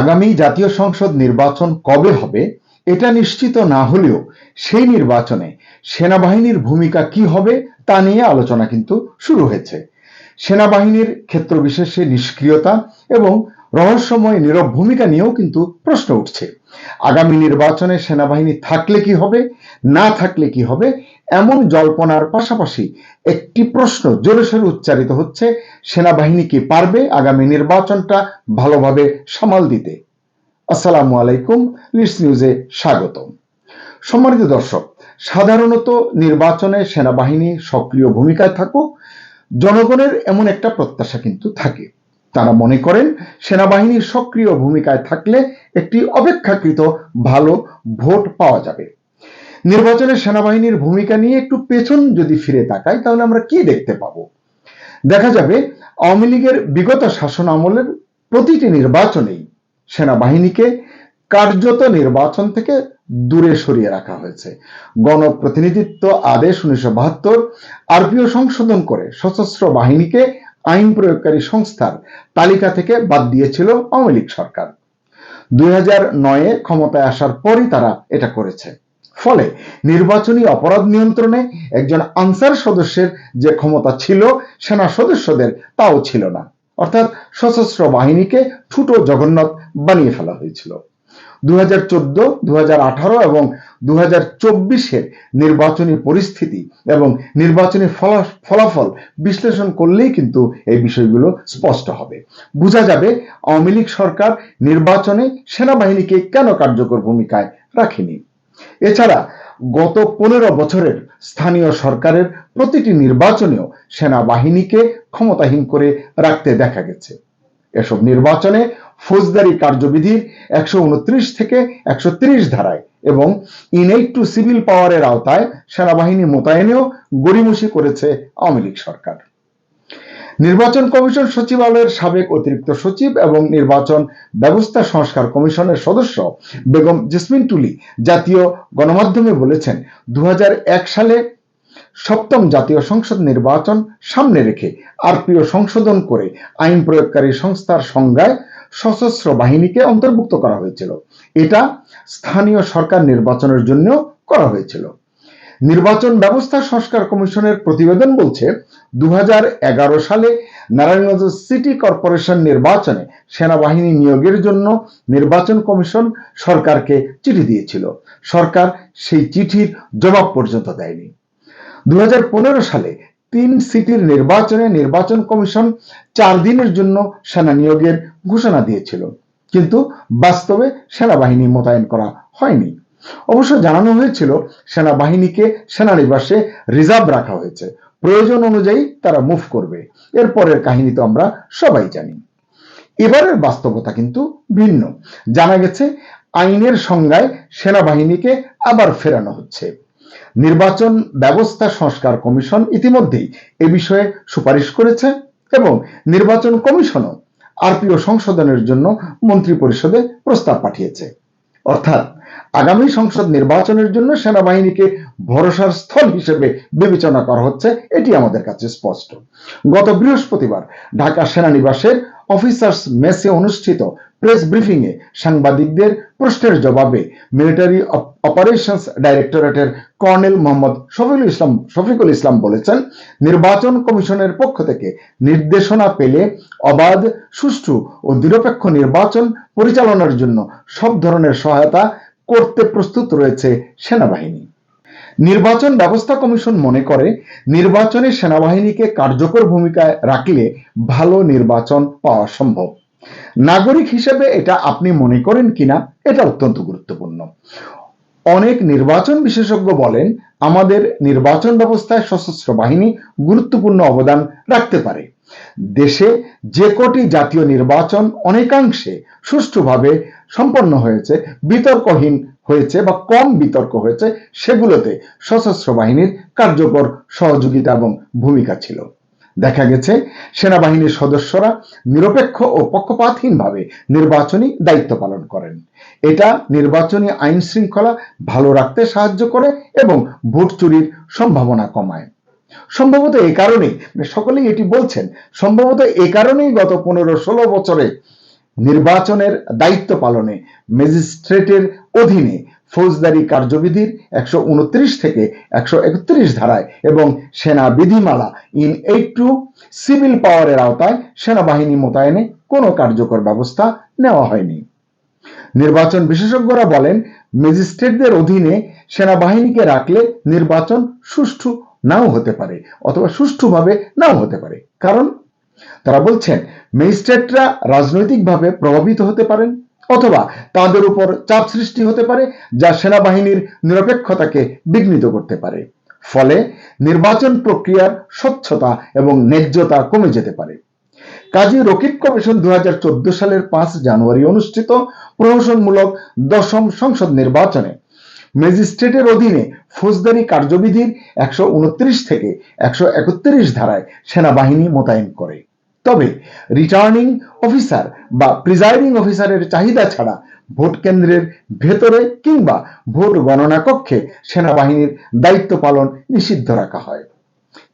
আগামী জাতীয় সংসদ নির্বাচন কবে হবে, এটা নিশ্চিত না হলেও সেই নির্বাচনে সেনাবাহিনীর ভূমিকা কি হবে তা নিয়ে আলোচনা কিন্তু শুরু হয়েছে। সেনাবাহিনীর ক্ষেত্র বিশেষে নিষ্ক্রিয়তা এবং রহস্যময় নীরব ভূমিকা নিয়েও কিন্তু প্রশ্ন উঠছে। আগামী নির্বাচনে সেনাবাহিনী থাকলে কি হবে, না থাকলে কি হবে এমন জল্পনার পাশাপাশি একটি প্রশ্ন জোরে সোরে উচ্চারিত হচ্ছে, সেনাবাহিনী কি পারবে আগামী নির্বাচনটা ভালোভাবে সামাল দিতে? আসসালামু আলাইকুম লিডস নিউজে স্বাগত সম্মানিত দর্শক, সাধারণত নির্বাচনে সেনাবাহিনী সক্রিয় ভূমিকায় থাকুক জনগণের এমন একটা প্রত্যাশা কিন্তু থাকে। তারা মনে করেন সেনাবাহিনীর সক্রিয় ভূমিকায় থাকলে একটি অপেক্ষাকৃত ভালো ভোট পাওয়া যাবে। নির্বাচনে সেনাবাহিনীর ভূমিকা নিয়ে একটু পেছন যদি ফিরে তাকাই, তাহলে আমরা কি দেখতে পাবো? দেখা যাবে, আওয়ামী লীগের বিগত শাসন আমলের প্রতিটি নির্বাচনেই সেনাবাহিনীকে কার্যত নির্বাচন থেকে দূরে সরিয়ে রাখা হয়েছে। গণপ্রতিনিধিত্ব, আদেশ উনিশশো বাহাত্তর, আরপিও সংশোধন করে সশস্ত্র বাহিনীকে আইন প্রয়োগকারী সংস্থার তালিকা থেকে বাদ দিয়েছিল আওয়ামী লীগ সরকার। দুই হাজার নয়ে ক্ষমতায় আসার পরই তারা এটা করেছে। ফলে নির্বাচনী অপরাধ নিয়ন্ত্রণে একজন আনসার সদস্যের যে ক্ষমতা ছিল, সেনা সদস্যদের তাও ছিল না। অর্থাৎ সশস্ত্র বাহিনীকে ছোট জগন্নাথ বানিয়ে ফেলা হয়েছিল। দু হাজার এবং দু হাজার নির্বাচনী পরিস্থিতি এবং নির্বাচনী ফলাফল বিশ্লেষণ করলেই কিন্তু এই বিষয়গুলো স্পষ্ট হবে। বোঝা যাবে, আওয়ামী সরকার নির্বাচনে সেনাবাহিনীকে কেন কার্যকর ভূমিকায় রাখেনি। এছাড়া গত পনেরো বছরের স্থানীয় সরকারের প্রতিটি নির্বাচনেও সেনাবাহিনীকে ক্ষমতাহীন করে রাখতে দেখা গেছে। এসব নির্বাচনে ফৌজদারি কার্যবিধির একশো উনত্রিশ থেকে একশো তিরিশ ধারায় এবং ইনএইট টু সিভিল পাওয়ারের আওতায় সেনাবাহিনী মোতায়েনেও গড়িমসি করেছে আওয়ামী লীগ সরকার। নির্বাচন কমিশন সচিবালয়ের সাবেক অতিরিক্ত সচিব এবং নির্বাচন ব্যবস্থা সংস্কার কমিশনের সদস্য বেগম জেসমিন টুলি জাতীয় গণমাধ্যমে বলেছেন দু সালে সপ্তম জাতীয় সংসদ নির্বাচন সামনে রেখে আরপিও সংশোধন করে আইন প্রয়োগকারী সংস্থার সংজ্ঞায় সশস্ত্র বাহিনীকে অন্তর্ভুক্ত করা হয়েছিল। এটা স্থানীয় সরকার নির্বাচনের জন্য করা হয়েছিল। নির্বাচন ব্যবস্থা সংস্কার কমিশনের প্রতিবেদন বলছে দু হাজার এগারো সালে নারায়ণগঞ্জ সিটি কর্পোরেশন নির্বাচনে সেনাবাহিনী নিয়োগের জন্য নির্বাচন কমিশন সরকারকে চিঠি দিয়েছিল। সরকার সেই চিঠির জবাব পর্যন্ত দেয়নি। দু হাজার পনেরো সালে তিন সিটির নির্বাচনে নির্বাচন কমিশন চার দিনের জন্য সেনা নিয়োগের ঘোষণা দিয়েছিল। কিন্তু বাস্তবে সেনাবাহিনী মোতায়েন করা হয়নি। অবশ্য জানানো হয়েছিল, সেনাবাহিনীকে সেনানিবাসে রিজার্ভ রাখা হয়েছে। প্রয়োজন অনুযায়ী তারা মুভ করবে। এরপরের কাহিনী তো আমরা সবাই জানি। এবারের বাস্তবতা কিন্তু ভিন্ন। জানা গেছে, আইনের সংজ্ঞায় সেনাবাহিনীকে আবার ফেরানো হচ্ছে। নির্বাচন ব্যবস্থা সংস্কার কমিশন ইতিমধ্যেই এ বিষয়ে সুপারিশ করেছে এবং নির্বাচন কমিশনও আরপিও সংশোধনের জন্য মন্ত্রী পরিষদে প্রস্তাব পাঠিয়েছে। অর্থাৎ আগামী সংসদ নির্বাচনের জন্য সেনাবাহিনীকে ভরসার স্থল হিসেবে বিবেচনা করা হচ্ছে, এটি আমাদের কাছে স্পষ্ট। গত বৃহস্পতিবার ঢাকা সেনানিবাসের অফিসার্স মেসে অনুষ্ঠিত প্রেস ব্রিফিং এ সাংবাদিকদের প্রশ্নের জবাবে মিলিটারি অপারেশনস ডাইরেক্টরেটের কর্নেল মোহাম্মদ শফিকুল ইসলাম শফিকুল ইসলাম বলেছেন, নির্বাচন কমিশনের পক্ষ থেকে নির্দেশনা পেলে অবাধ, সুষ্ঠু ও নিরপেক্ষ নির্বাচন পরিচালনার জন্য সব ধরনের সহায়তা করতে প্রস্তুত রয়েছে সেনাবাহিনী। নির্বাচন ব্যবস্থা কমিশন মনে করে, নির্বাচনে সেনাবাহিনীকে কার্যকর ভূমিকায় রাখলে ভালো নির্বাচন পাওয়া সম্ভব। নাগরিক হিসেবে এটা আপনি মনে করেন কিনা, এটা অত্যন্ত গুরুত্বপূর্ণ। অনেক নির্বাচন বিশেষজ্ঞ বলেন, আমাদের নির্বাচন ব্যবস্থায় সশস্ত্র বাহিনী গুরুত্বপূর্ণ অবদান রাখতে পারে। দেশে যে কটি জাতীয় নির্বাচন অনেকাংশে সুষ্ঠুভাবে সম্পন্ন হয়েছে, বিতর্কহীন হয়েছে বা কম বিতর্ক হয়েছে, সেগুলোতে সশস্ত্র বাহিনীর কার্যকর সহযোগিতা এবং ভূমিকা ছিল। দেখা গেছে, সেনাবাহিনীর সদস্যরা নিরপেক্ষ ও পক্ষপাতহীনভাবে নির্বাচনী দায়িত্ব পালন করেন। এটা নির্বাচনী আইন শৃঙ্খলা ভালো রাখতে সাহায্য করে এবং ভোট চুরির সম্ভাবনা কমায়। সম্ভবত এ কারণেই মানে সকলেই এটি বলছেন, সম্ভবত এ কারণেই গত পনেরো ষোলো বছরে নির্বাচনের দায়িত্ব পালনে ম্যাজিস্ট্রেটের অধীনে ফৌজদারি কার্যবিধির একশো উনত্রিশ থেকে একশো একত্রিশ ধারায় এবং সেনা বিধিমালা ইন এইট টু সিভিল পাওয়ারের আওতায় সেনাবাহিনী মোতায়েনে কোনো কার্যকর ব্যবস্থা নেওয়া হয়নি। নির্বাচন বিশেষজ্ঞরা বলেন, ম্যাজিস্ট্রেটদের অধীনে সেনাবাহিনীকে রাখলে নির্বাচন সুষ্ঠু নাও হতে পারে, অথবা সুষ্ঠুভাবে নাও হতে পারে। কারণ তারা বলছেন, ম্যাজিস্ট্রেটরা রাজনৈতিকভাবে প্রভাবিত হতে পারেন অথবা তাদের উপর চাপ সৃষ্টি হতে পারে যা সেনাবাহিনীর নিরপেক্ষতাকে বিঘ্নিত করতে পারে। ফলে নির্বাচন প্রক্রিয়ার স্বচ্ছতা এবং ন্যায্যতা কমে যেতে পারে। কাজী রকিব কমিশন দু হাজার চোদ্দ সালের পাঁচ জানুয়ারি অনুষ্ঠিত প্রহসনমূলক দশম সংসদ নির্বাচনে ম্যাজিস্ট্রেটের অধীনে ফৌজদারি কার্যবিধির একশো উনত্রিশ থেকে একশো একত্রিশ ধারায় সেনাবাহিনী মোতায়েন করে। তবে রিটার্নিং অফিসার বা প্রিজাইডিং অফিসারের চাহিদা ছাড়া ভোট কেন্দ্রের ভেতরে কিংবা ভোট গণনা কক্ষে সেনাবাহিনীর দায়িত্ব পালন নিষিদ্ধ রাখা হয়।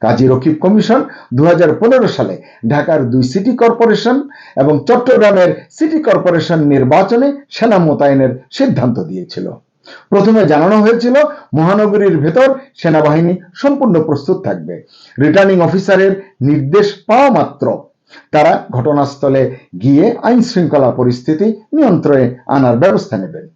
কাজী রকিব কমিশন দু হাজার পনেরো সালে ঢাকার দুই সিটি কর্পোরেশন এবং চট্টগ্রামের সিটি কর্পোরেশন নির্বাচনে সেনা মোতায়েনের সিদ্ধান্ত দিয়েছিল। প্রথমে জানানো হয়েছিল, মহানগরীর ভেতর সেনাবাহিনী সম্পূর্ণ প্রস্তুত থাকবে। রিটার্নিং অফিসারের নির্দেশ পাওয়া মাত্র তারা ঘটনাস্থলে গিয়ে আইন শৃঙ্খলা পরিস্থিতি নিয়ন্ত্রণে আনার ব্যবস্থা নেবেন।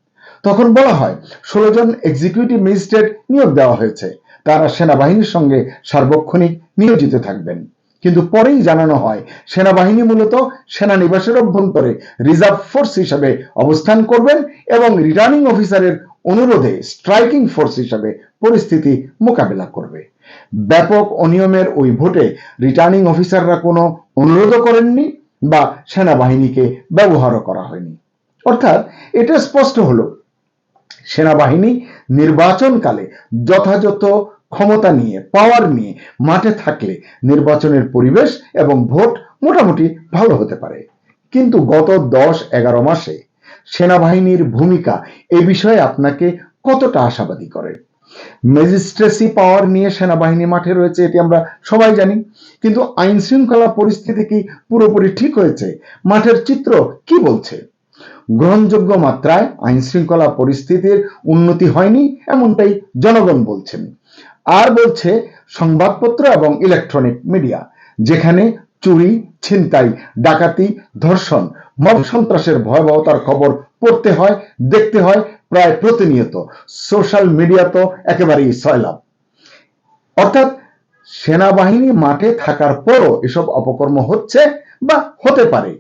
তখন বলা হয়, ষোলো জন এক্সিকিউটিভ ম্যাজিস্ট্রেট নিয়োগ দেওয়া হয়েছে। তারা সেনাবাহিনীর সঙ্গে সার্বক্ষণিক নিয়োজিত থাকবেন। কিন্তু পরেই জানানো হয়, সেনাবাহিনী মূলত সেনানিবাসের অভ্যন্তরে রিজার্ভ ফোর্স হিসাবে অবস্থান করবেন এবং রিটার্নিং অফিসারের অনুরোধে স্ট্রাইকিং ফোর্স হিসাবে পরিস্থিতি মোকাবেলা করবে। ব্যাপক অনিয়মের ওই ভোটে রিটার্নিং অফিসাররা কোনো অনুরোধও করেননি বা সেনাবাহিনীকে ব্যবহারও করা হয়নি। অর্থাৎ এটা স্পষ্ট হলো, সেনাবাহিনী নির্বাচনকালে যথাযথ ক্ষমতা নিয়ে পাওয়ার নিয়ে মাঠে থাকলে নির্বাচনের পরিবেশ এবং ভোট মোটামুটি ভালো হতে পারে। কিন্তু গত দশ এগারো মাসে সেনাবাহিনীর ভূমিকা এ বিষয়ে আপনাকে কতটা আশাবাদী করে? ম্যাজিস্ট্রেসি পাওয়ার নিয়ে সেনাবাহিনী মাঠে রয়েছে, এটি আমরা সবাই জানি। কিন্তু আইন শৃঙ্খলা পরিস্থিতি কি পুরোপুরি ঠিক হয়েছে? মাঠের চিত্র কি বলছে? গ্রহণযোগ্য মাত্রায় আইন শৃঙ্খলা পরিস্থিতির উন্নতি হয়নি, এমনটাই জনগণ বলছেন। আর বলছে সংবাদপত্র এবং ইলেকট্রনিক মিডিয়া, যেখানে চুরি, ছিনতাই, ডাকাতি, ধর্ষণ, মব সন্ত্রাসের ভয়াবহতার খবর পড়তে হয়, দেখতে হয় প্রায় প্রতিনিয়ত সোশ্যাল মিডিয়া তো একেবারেই সয়লাভ অর্থাৎ সেনাবাহিনী মাঠে থাকার পরও এসব অপকর্ম হচ্ছে বা হতে পারে।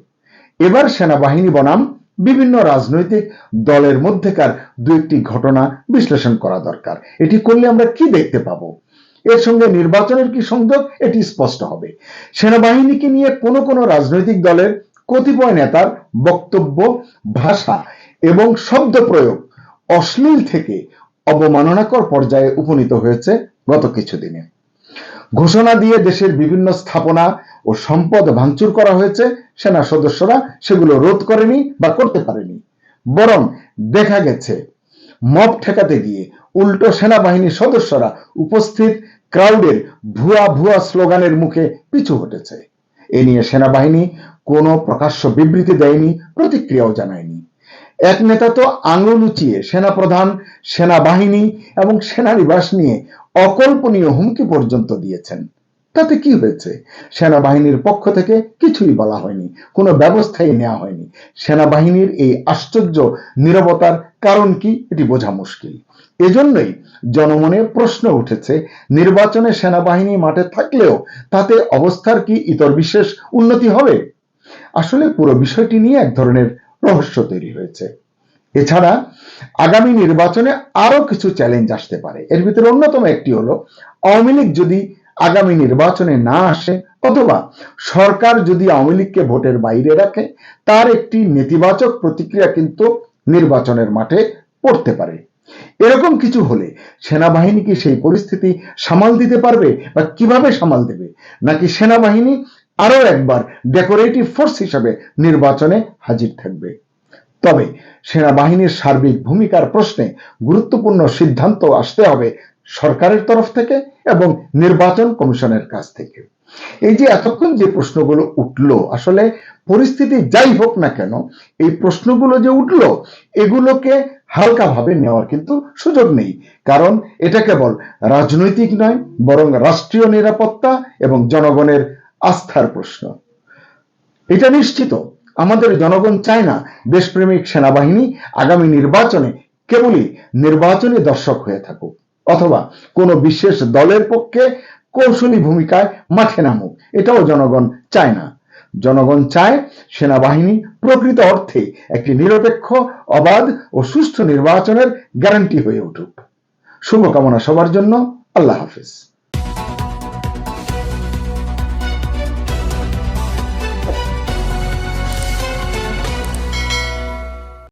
এবার সেনাবাহিনী বনাম বিভিন্ন রাজনৈতিক দলের মধ্যেকার দু একটি ঘটনা বিশ্লেষণ করা দরকার। এটি করলে আমরা কি দেখতে পাবো? এর সঙ্গে নির্বাচনের কি সংযোগ? এটি স্পষ্ট হবে। সেনাবাহিনীকে নিয়ে কোনো কোনো রাজনৈতিক দলের কতিপয় নেতার বক্তব্য, ভাষা এবং শব্দ প্রয়োগ অশ্লীল থেকে অবমাননাকর পর্যায়ে উপনীত হয়েছে গত কিছুদিনে। ঘোষণা দিয়ে দেশের বিভিন্ন স্থাপনা ও সম্পদ ভাঙচুর করা হয়েছে, সেনা সদস্যরা সেগুলো রোধ করেনি বা করতে পারেনি। বরং দেখা গেছে, মব ঠেকাতে গিয়ে উল্টো সেনাবাহিনীর সদস্যরা উপস্থিত ক্রাউডের ভুয়া ভুয়া স্লোগানের মুখে পিছু হটেছে। এ নিয়ে সেনাবাহিনী কোনো প্রকাশ্য বিবৃতি দেয়নি, প্রতিক্রিয়াও জানায়নি। এক নেতা তো আঙুল উঁচিয়ে সেনাপ্রধান, সেনাবাহিনী এবং সেনানিবাস নিয়ে অকল্পনীয় হুমকি পর্যন্ত দিয়েছেন। তাতে কি হয়েছে? সেনাবাহিনীর পক্ষ থেকে কিছুই বলা হয়নি, কোনো ব্যবস্থাই নেওয়া হয়নি। সেনাবাহিনীর এই আশ্চর্য নিরবতার কারণ কি এটি বোঝা মুশকিল। এজন্যই জনমনে প্রশ্ন উঠেছে, নির্বাচনে সেনাবাহিনী মাঠে থাকলেও তাতে অবস্থার কি ইতর বিশেষ উন্নতি হবে? আসলে পুরো বিষয়টি নিয়ে এক ধরনের রহস্য তৈরি হয়েছে। এছাড়া আগামী নির্বাচনে আরও কিছু চ্যালেঞ্জ আসতে পারে। এর ভিতরে অন্যতম একটি হলো, আওয়ামী লীগ যদি আগামী নির্বাচনে না আসে, অথবা সরকার যদি আওয়ামী লীগকে ভোটের বাইরে রাখে, তার একটি নেতিবাচক প্রতিক্রিয়া কিন্তু নির্বাচনের মাঠে পড়তে পারে। এরকম কিছু হলে সেনাবাহিনী কি সেই পরিস্থিতি সামাল দিতে পারবে বা কীভাবে সামাল দেবে? নাকি সেনাবাহিনী আরও একবার ডেকোরেটিভ ফোর্স হিসাবে নির্বাচনে হাজির থাকবে। তবে সেনাবাহিনীর সার্বিক ভূমিকার প্রশ্নে গুরুত্বপূর্ণ সিদ্ধান্ত আসতে হবে সরকারের তরফ থেকে এবং নির্বাচন কমিশনের কাছ থেকে। এই যে এতক্ষণ যে প্রশ্নগুলো উঠল, আসলে পরিস্থিতি যাই হোক না কেন, এই প্রশ্নগুলো যে উঠল, এগুলোকে হালকাভাবে নেওয়ার কিন্তু সুযোগ নেই। কারণ এটা কেবল রাজনৈতিক নয়, বরং রাষ্ট্রীয় নিরাপত্তা এবং জনগণের আস্থার প্রশ্ন। এটা নিশ্চিত, আমাদের জনগণ চায় না দেশপ্রেমিক সেনাবাহিনী আগামী নির্বাচনে কেবলই নির্বাচনী দর্শক হয়ে থাকুক, অথবা কোনো বিশেষ দলের পক্ষে কৌশলী ভূমিকায় মাঠে নামুক। এটাও জনগণ চায় না। জনগণ চায় সেনাবাহিনী প্রকৃত অর্থে একটি নিরপেক্ষ, অবাধ ও সুষ্ঠু নির্বাচনের গ্যারান্টি হয়ে উঠুক। শুভকামনা সবার জন্য, আল্লাহ হাফিজ।